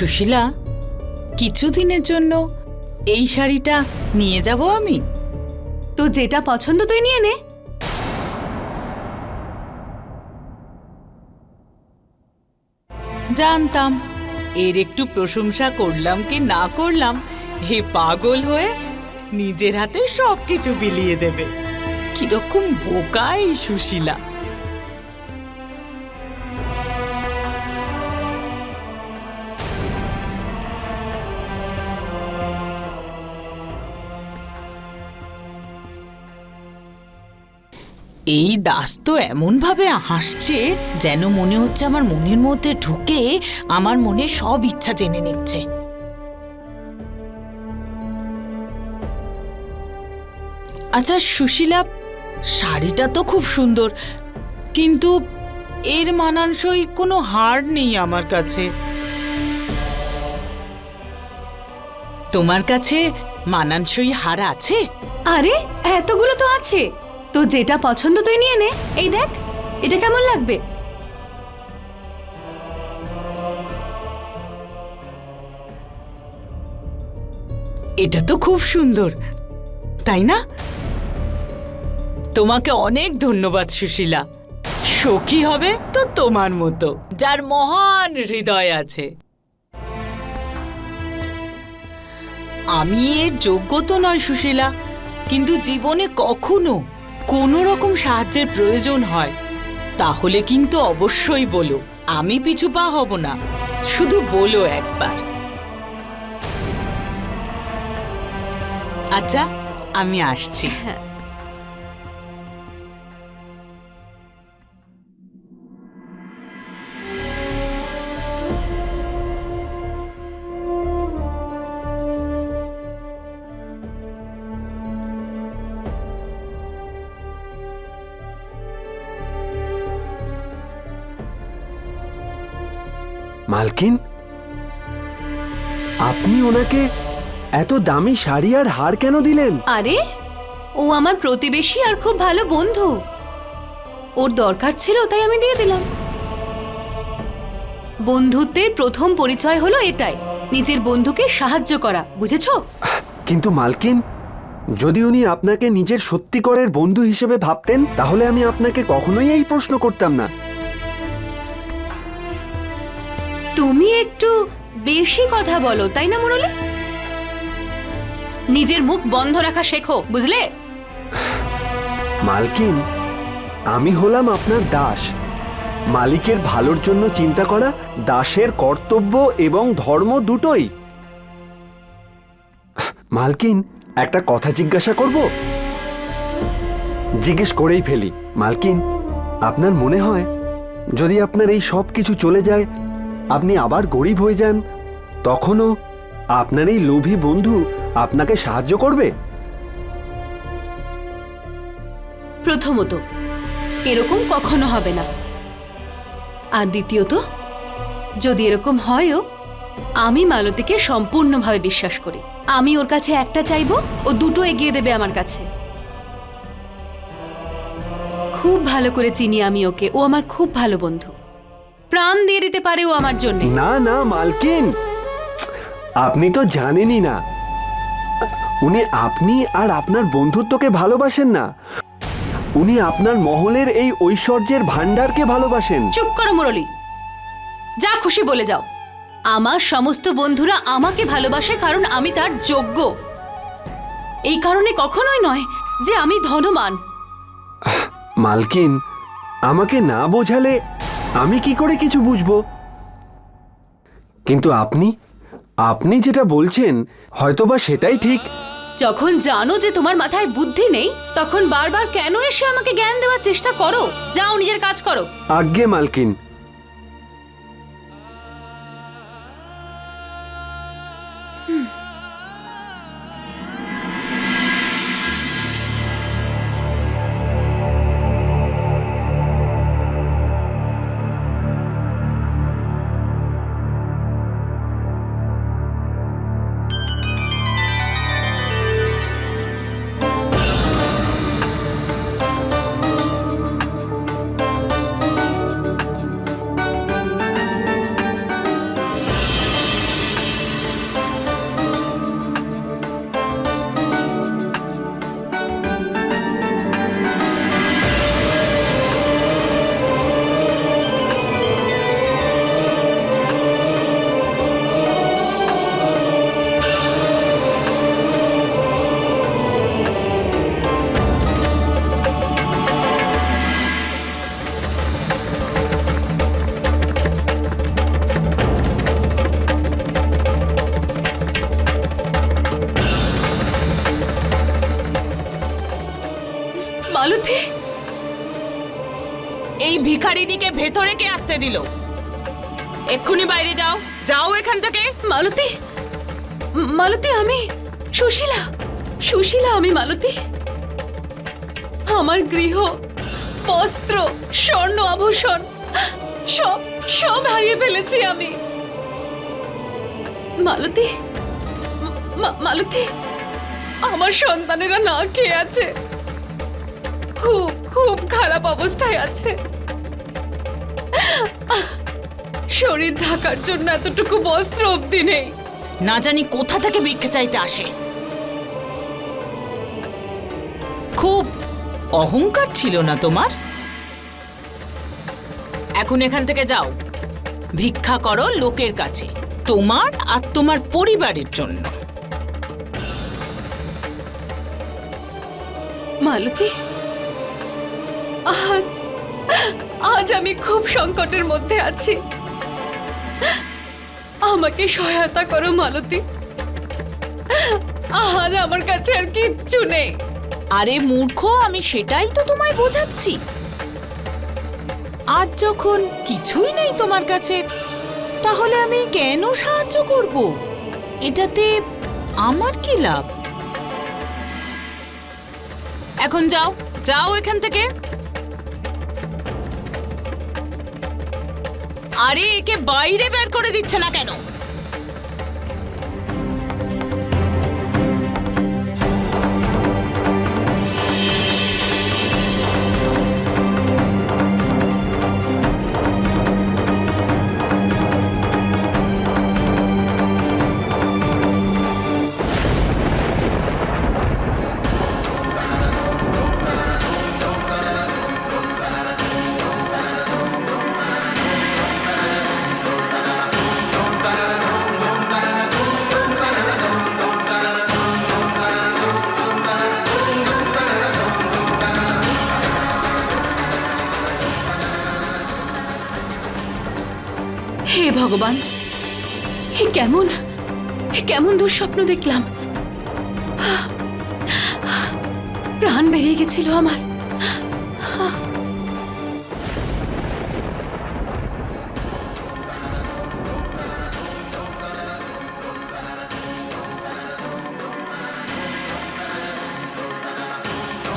সুশীলা কিছুদিনের জন্য এই শাড়িটা নিয়ে যাব আমি। তো যেটা পছন্দ তুই নিয়ে নে। জানতাম এর একটু প্রশংসা করলাম কি না করলাম হে পাগল হয়ে নিজের হাতে সবকিছু বিলিয়ে দেবে। কীরকম বোকা এই সুশীলা। এই দাস তো এমনভাবে হাসছে যেন মনে হচ্ছে আমার মনের মধ্যে ঢুকে আমার মনে সব ইচ্ছা জেনে নিচ্ছে। আচ্ছা সুশীলা, শাড়িটা তো খুব সুন্দর, কিন্তু এর মানানসই কোনো হার নেই আমার কাছে। তোমার কাছে মানানসই হার আছে? আরে, এতগুলো তো আছে। তো যেটা পছন্দ তুই নিয়ে নে। এই দেখ, এটা কেমন লাগবে? এটা তো খুব সুন্দর, তাই না? তোমাকে অনেক ধন্যবাদ সুশীলা। সখী হবে তো তোমার মতো, যার মহান হৃদয় আছে। আমি এর যোগ্য তো নয় সুশীলা, কিন্তু জীবনে কখনো কোনো রকম সাহায্যের প্রয়োজন হয়, তাহলে কিন্তু অবশ্যই বলো, আমি পিছু পা হব না, শুধু বলো একবার। আচ্ছা আমি আসছি। মালকিন? আপনি ওনাকে এত দামি শাড়ি আর হার কেন দিলেন? আরে ও আমার প্রতিবেশী আর খুব ভালো বন্ধু। ওর দরকার ছিল তাই আমি দিয়ে দিলাম। বন্ধুত্বের প্রথম পরিচয় হলো এটাই নিজের বন্ধুকে সাহায্য করা বুঝেছ? কিন্তু মালকিন যদি উনি আপনাকে নিজের সত্যিকরের বন্ধু হিসেবে ভাবতেন তাহলে আমি আপনাকে কখনোই এই প্রশ্ন করতাম না। তুমি একটু বেশি কথা বলো, তাই না মুরলি? নিজের মুখ বন্ধ রাখা শেখো, বুঝলে? মালকিন, আমি হলাম আপনার দাস। মালিকের ভালোর জন্য চিন্তা করা দাসের কর্তব্য এবং ধর্ম দুটোই। মালকিন, একটা কথা জিজ্ঞাসা করব? জিজ্ঞেস করেই ফেলি। মালকিন, আপনার মনে হয় যদি আপনার এই সব কিছু চলে যায় আপনি আবার গরিব হয়ে যান, তখনও আপনার এই লোভী বন্ধু আপনাকে সাহায্য করবে? প্রথমত, এরকম কখনো হবে না। আর দ্বিতীয়ত, যদি এরকম হয়ও, আমি মালতীকে সম্পূর্ণভাবে বিশ্বাস করি। আমি ওর কাছে একটা চাইব, ও দুটো এগিয়ে দেবে আমার কাছে। খুব ভালো করে চিনি আমি ওকে, ও আমার খুব ভালো বন্ধু। প্রাণ দিয়ে দিতে পারে ও আমার জন্য। না না মালকিন। আপনি তো জানেনই না। উনি আপনি আর আপনার বন্ধুত্বকে ভালোবাসেন না। উনি আপনার মহলের এই ঐশ্বর্যের ভান্ডারকে ভালোবাসেন। চুপ করো মুরলি। যা খুশি বলে যাও। আমার সমস্ত বন্ধুরা আমাকে ভালোবাসে কারণ আমি তার যোগ্য। এই কারণে কখনোই নয় যে আমি ধনবান। মালকিন আমাকে না বোঝালে আমি কি করে কিছু বুঝব? কিন্তু আপনি আপনি যেটা বলছেন হয়তোবা সেটাই ঠিক। যখন জানো যে তোমার মাথায় বুদ্ধি নেই তখন বারবার কেন এসে আমাকে জ্ঞান দেওয়ার চেষ্টা করো? যাও নিজের কাজ করো। আজ্ঞে মালকিন। মালতী? মালতী, আমি সুশীলা। সুশীলা, আমি মালতী। আমার গৃহ, বস্ত্র, স্বর্ণ, আভূষণ, সব সব হারিয়ে ফেলেছি আমি। মালতী মালতী, আমার সন্তানেরা না খেয়ে আছে। খুব খুব খারাপ অবস্থায় আছে। শরীর ঢাকার জন্য এতটুকু বস্ত্র অবধি নেই। না জানি কোথা থেকে ভিক্ষা চাইতে আসে। খুব অহংকার ছিল না তোমার? এখন এখান থেকে যাও। ভিক্ষা করো লোকের কাছে তোমার আর তোমার পরিবারের জন্য। মালতী আজ আজ আমি খুব সংকটের মধ্যে আছি। আমাকে সহায়তা করো, মালতী। আজ আমার কাছে আর কিচ্ছু নেই। আরে মূর্খ, আমি সেটাই তো তোমায় বোঝাচ্ছি। আজ যখন কিছুই নেই তোমার কাছে, তাহলে আমি কেন সাহায্য করব? এটাতে আমার কি লাভ? এখন যাও যাও এখান থেকে। আরে একে বাইরে বের করে দিচ্ছে না কেন? ভগবান। কেমন কেমন দুঃস্বপ্ন দেখলাম। প্রাণ বেরিয়ে গেছিল আমার।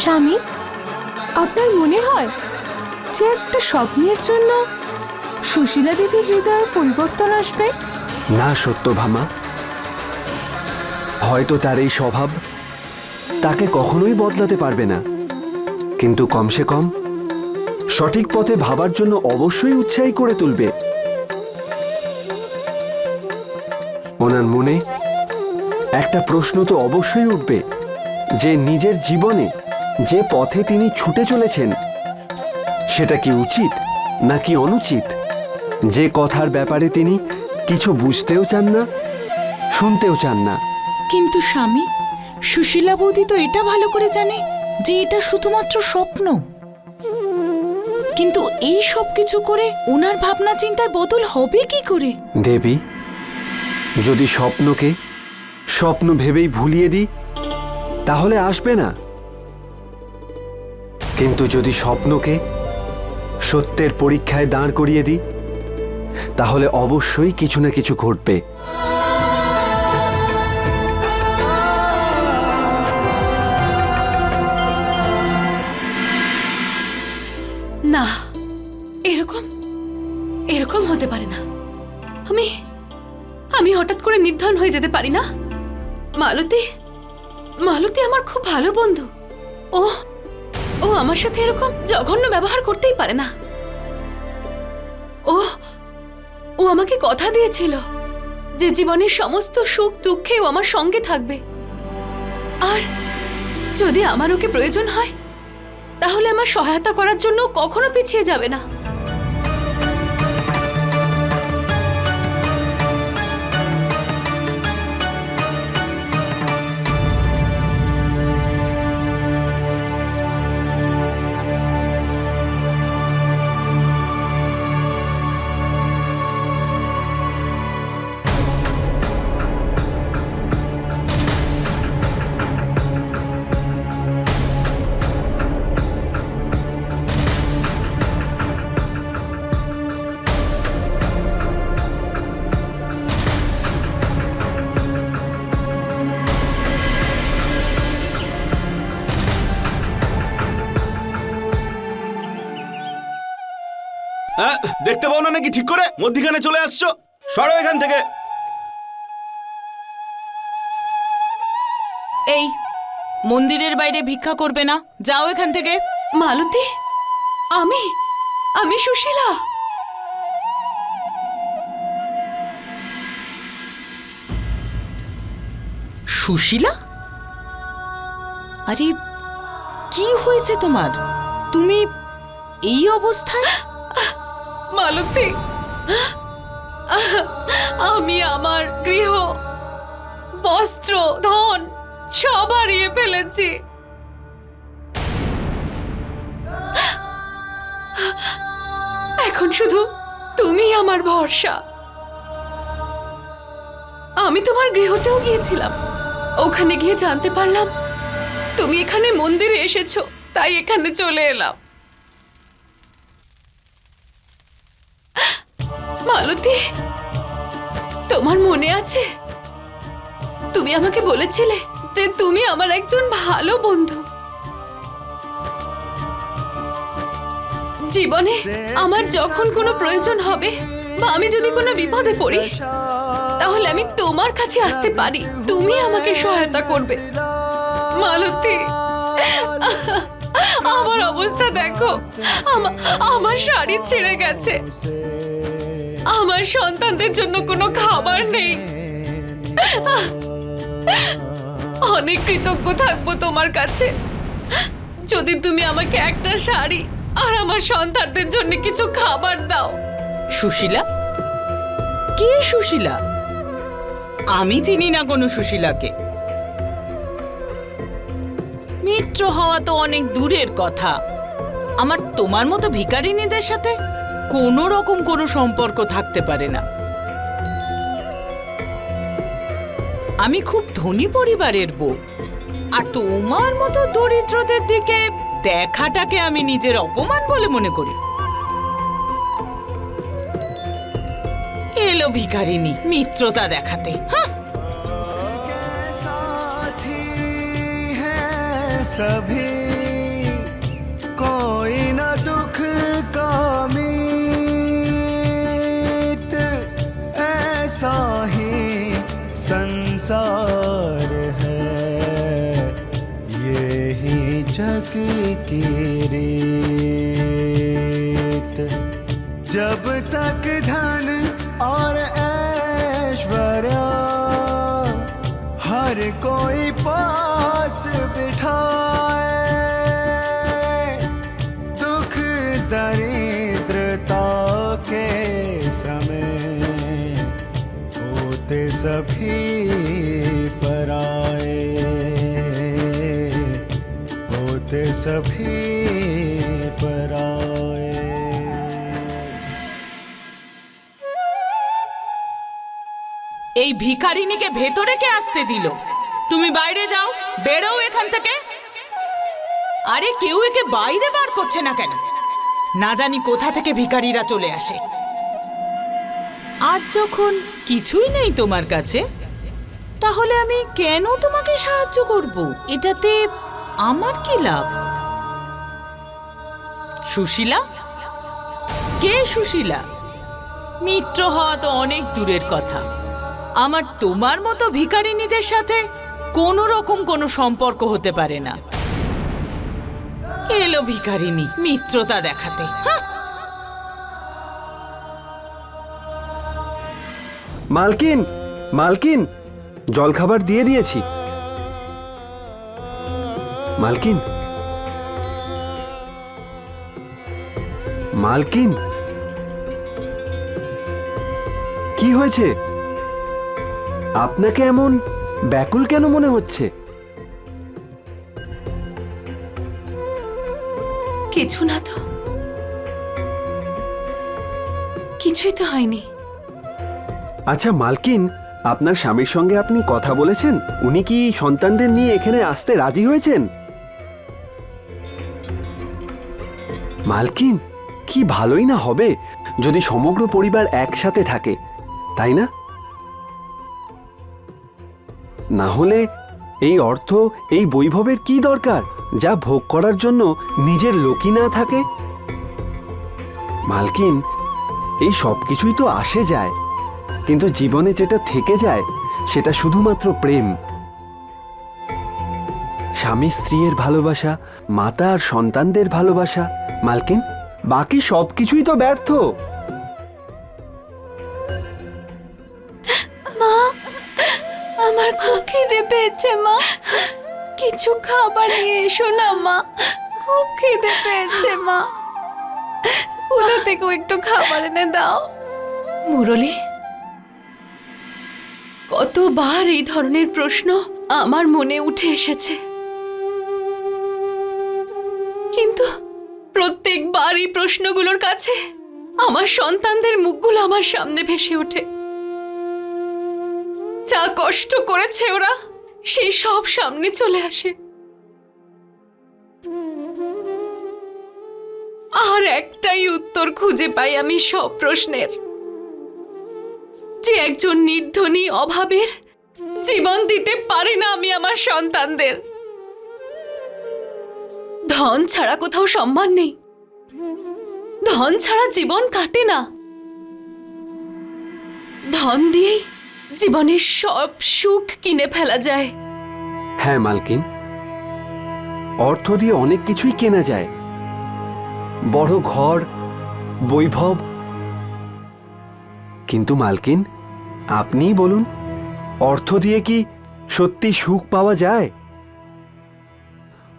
স্বামী, আপনার মনে হয় যে একটা স্বপ্নের জন্য সুশীলা দিদির হৃদয়ে পরিবর্তন আসবে? না সত্যভামা হয়তো তার এই স্বভাব তাকে কখনোই বদলাতে পারবে না। কিন্তু কমসে কম সঠিক পথে ভাবার জন্য অবশ্যই উৎসাহী করে তুলবে। ওনার মনে একটা প্রশ্ন তো অবশ্যই উঠবে যে নিজের জীবনে যে পথে তিনি ছুটে চলেছেন, সেটা কি উচিত নাকি অনুচিত? যে কথার ব্যাপারে তিনি কিছু বুঝতেও চান না শুনতেও চান না। কিন্তু স্বামী সুশীলা বৌদি তো এটা ভালো করে জানে যে এটা শুধুমাত্র স্বপ্ন। কিন্তু এই সব কিছু করে ওনার ভাবনা চিন্তায় বদল হবে কি করে? দেবী যদি স্বপ্নকে স্বপ্ন ভেবেই ভুলিয়ে দিই তাহলে আসবে না। কিন্তু যদি স্বপ্নকে সত্যের পরীক্ষায় দাঁড় করিয়ে দিই তাহলে অবশ্যই কিছু না কিছু ঘটবে। না, এরকম এরকম হতে পারে না। আমি আমি হঠাৎ করে নির্ধন হয়ে যেতে পারি না? মালতী মালতী আমার খুব ভালো বন্ধু। ও ও আমার সাথে এরকম জঘন্য ব্যবহার করতেই পারে না। ও ও আমাকে কথা দিয়েছিল যে জীবনের সমস্ত সুখ দুঃখে ও আমার সঙ্গে থাকবে। আর যদি আমার ওকে প্রয়োজন হয়, তাহলে আমার সহায়তা করার জন্য কখনো পিছিয়ে যাবে না। নাকি ঠিক করে? মধ্যিখানে চলে আসছো? সরো এখান থেকে। এই মন্দিরের বাইরে ভিক্ষা করবে না? যাও এখান থেকে। মালতী আমি আমি সুশীলা। সুশীলা? আরে কি হয়েছে তোমার? তুমি এই অবস্থায়? মালতী। আমি আমার গৃহ, বস্ত্র, ধন সব হারিয়ে ফেলেছি। এখন শুধু তুমি আমার ভরসা। আমি তোমার গৃহতেও গিয়েছিলাম। ওখানে গিয়ে জানতে পারলাম, তুমি এখানে মন্দিরে এসেছ, তাই এখানে চলে এলাম। মালতী, তোমার মনে আছে? তুমি আমাকে বলেছিলে যে তুমি আমার একজন ভালো বন্ধু। জীবনে আমার যখন কোনো প্রয়োজন হবে বা আমি যদি কোনো বিপদে পড়ি, তাহলে আমি তোমার কাছে আসতে পারি। তুমি আমাকে সহায়তা করবে। মালতী, আমার অবস্থা দেখো। আমার শাড়ি ছিঁড়ে গেছে। আমার সন্তানদের জন্য কোনো খাবার নেই। অনেক কৃতজ্ঞ থাকব তোমার কাছে। যদি তুমি আমাকে একটা শাড়ি আর আমার সন্তানদের জন্য কিছু খাবার দাও। সুশীলা? কে সুশীলা? আমি চিনি না কোনো সুশীলাকে। মিত্র হওয়া তো অনেক দূরের কথা। আমার তোমার মতো ভিখারিনীদের সাথে কোনো রকম কোনো সম্পর্ক থাকতে পারে না। আমি খুব ধনী পরিবারের বউ। আর তোমার মতো দরিদ্রদের দিকে দেখাটাকে আমি নিজের অপমান বলে মনে করি। এলো ভিকারিনী মিত্রতা দেখাতে হ্যাঁ ऐसा ही संसार है। ये ही जग की रीत। जब तक धन और ऐश्वर्य हर कोई पास बिठाए सभी पराए होते सभी पराए এই ভিখারিনীকে ভেতরে কে আসতে দিল তুমি বাইরে যাও বেরো এখান থেকে আরে কেউ একে বাইরে বার করছে না কেন না জানি কোথা থেকে ভিখারিরা চলে আসে আজ যখন কিছুই নেই তোমার কাছে? তাহলে আমি কেন তোমাকে সাহায্য করব? এটাতে আমার কি লাভ? সুশীলা? কে সুশীলা? মিত্র হওয়া তো অনেক দূরের কথা। আমার তোমার মতো ভিখারিনীদের সাথে কোনো রকম কোনো সম্পর্ক হতে পারে না। এলো ভিখারিনী মিত্রতা দেখাতে। হাহ! মালকিন মালকিন, জলখাবার দিয়ে দিয়েছি। মালকিন। মালকিন। কি হয়েছে? আপনাকে এমন ব্যাকুল কেন মনে হচ্ছে? কিছু না তো। কিছুই তো হয়নি। আচ্ছা মালকিন, আপনার স্বামীর সঙ্গে আপনি কথা বলেছেন? উনি কি সন্তানদের নিয়ে এখানে আসতে রাজি হয়েছেন? মালকিন, কি ভালোই না হবে যদি সমগ্র পরিবার একসাথে থাকে, তাই না? না হলে এই অর্থ, এই বৈভবের কি দরকার, যা ভোগ করার জন্য নিজের লোকই না থাকে? মালকিন, এই সব কিছুই তো আসে যায়। কিন্তু জীবনে যেটা থেকে যায় সেটা শুধুমাত্র প্রেম। স্বামী স্ত্রীর ভালোবাসা মাতা আর সন্তানদের ভালোবাসা মালকিন বাকি সব কিছুই তো ব্যর্থ। মা আমার খুব খিদে পেয়েছে মা। কিছু খাবার নিয়ে এসো না মা। খুব খিদে পেয়েছে মা। কোথা থেকেও একটু খাবার এনে দাও? মুরলি কতবার এই ধরনের প্রশ্ন আমার মনে উঠে এসেছে। কিন্তু প্রত্যেকবার এই প্রশ্নগুলোর কাছে আমার সন্তানদের মুখগুলো আমার সামনে ভেসে ওঠে। যা কষ্ট করেছে ওরা, সেই সব সামনে চলে আসে। আর একটাই উত্তর খুঁজে পাই আমি সব প্রশ্নের। যে একজন নির্ধনী অভাবের জীবন দিতে পারি না আমি আমার সন্তানদের। ধন ছাড়া কোথাও সম্মান নেই। ধন ছাড়া জীবন কাটে না। ধন দিয়েই জীবনের সব সুখ কিনে ফেলা যায়। হ্যাঁ মালকিন। অর্থ দিয়ে অনেক কিছুই কেনা যায়। বড় ঘর, বৈভব। কিন্তু, মালকিন আপনিই বলুন, অর্থ দিয়ে কি সত্যি সুখ পাওয়া যায়?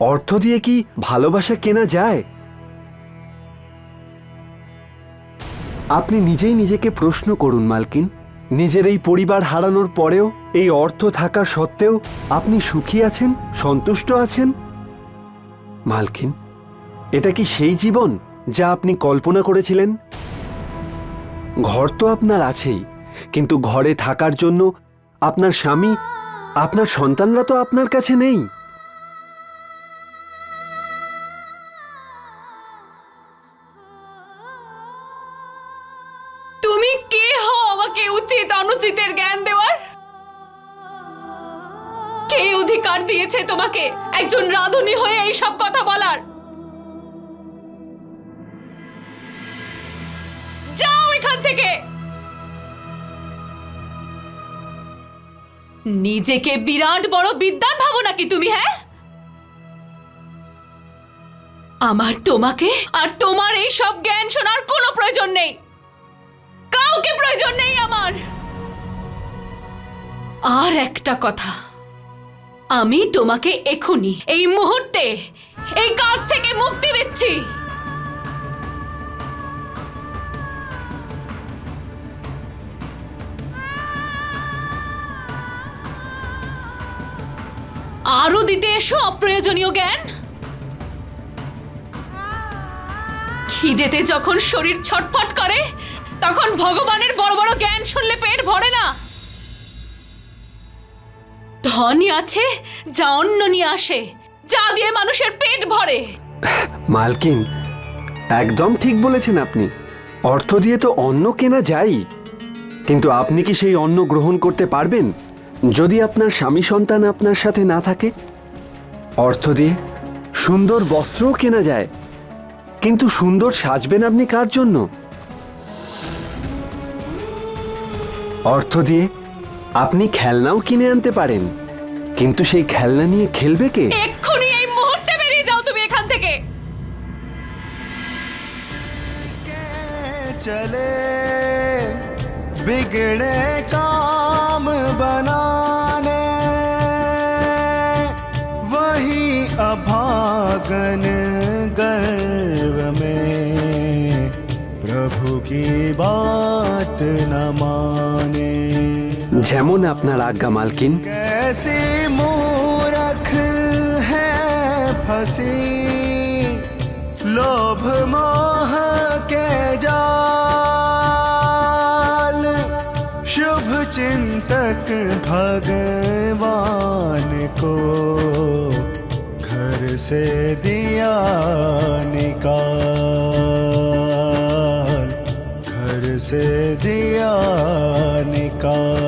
অর্থ দিয়ে কি ভালোবাসা কেনা যায়? আপনি নিজেই নিজেকে প্রশ্ন করুন, মালকিন। নিজের এই পরিবার হারানোর পরেও, এই অর্থ থাকা সত্ত্বেও আপনি সুখী আছেন, সন্তুষ্ট আছেন? মালকিন, এটা কি সেই জীবন যা আপনি কল্পনা করেছিলেন? ঘর তো আপনার আছেই কিন্তু ঘরে থাকার জন্য আপনার স্বামী, আপনার সন্তানরা তো আপনার কাছে নেই। তুমি কে হও আমাকে উচিত অনুচিতের জ্ঞান দেওয়ার? কে অধিকার দিয়েছে তোমাকে? একজন রাধুনী হয়ে এই সব কথা বলার? যাও এখান থেকে! নিজেকে বিরাট বড় বিদ্যান ভাবো নাকি তুমি হ্যাঁ? আমার তোমাকে আর তোমার এই সব জ্ঞান শোনার কোনো প্রয়োজন নেই। কাউকে প্রয়োজন নেই আমার। আর একটা কথা, আমি তোমাকে এখনই এই মুহূর্তে, এই কাজ থেকে মুক্তি দিচ্ছি। আরও দিতে এসো, অপ্রয়োজনীয় জ্ঞান। খিদেতে যখন শরীর ছটফট করে, তখন ভগবানের বড় বড় জ্ঞান শুনলে পেট ভরে না। ধনই আছে, যা অন্য নিয়ে আসে, যা দিয়ে মানুষের পেট ভরে। মালকিন, একদম ঠিক বলেছেন আপনি। অর্থ দিয়ে তো অন্ন কেনা যায়। কিন্তু আপনি কি সেই অন্ন গ্রহণ করতে পারবেন? যদি আপনার স্বামী সন্তান আপনার সাথে না থাকে অর্থ দিয়ে সুন্দর বস্ত্রও কেনা যায়। কিন্তু সুন্দর সাজবেন আপনি কার জন্য? অর্থ দিয়ে আপনি খেলনাও কিনে আনতে পারেন। কিন্তু সেই খেলনা নিয়ে খেলবে কে? এক্ষুনি এই মুহূর্তে বেরিয়ে যাও তুমি এখান থেকে। চলে বিগড়ে কাম বানা। की बात न माने যেমন আপনার আজ্ঞা মালকিন कैसी मूरख है फंसी लोभ मोह के जाल शुभ चिंतक भगवान को घर से दिया निकाल घर से दिया निकाल।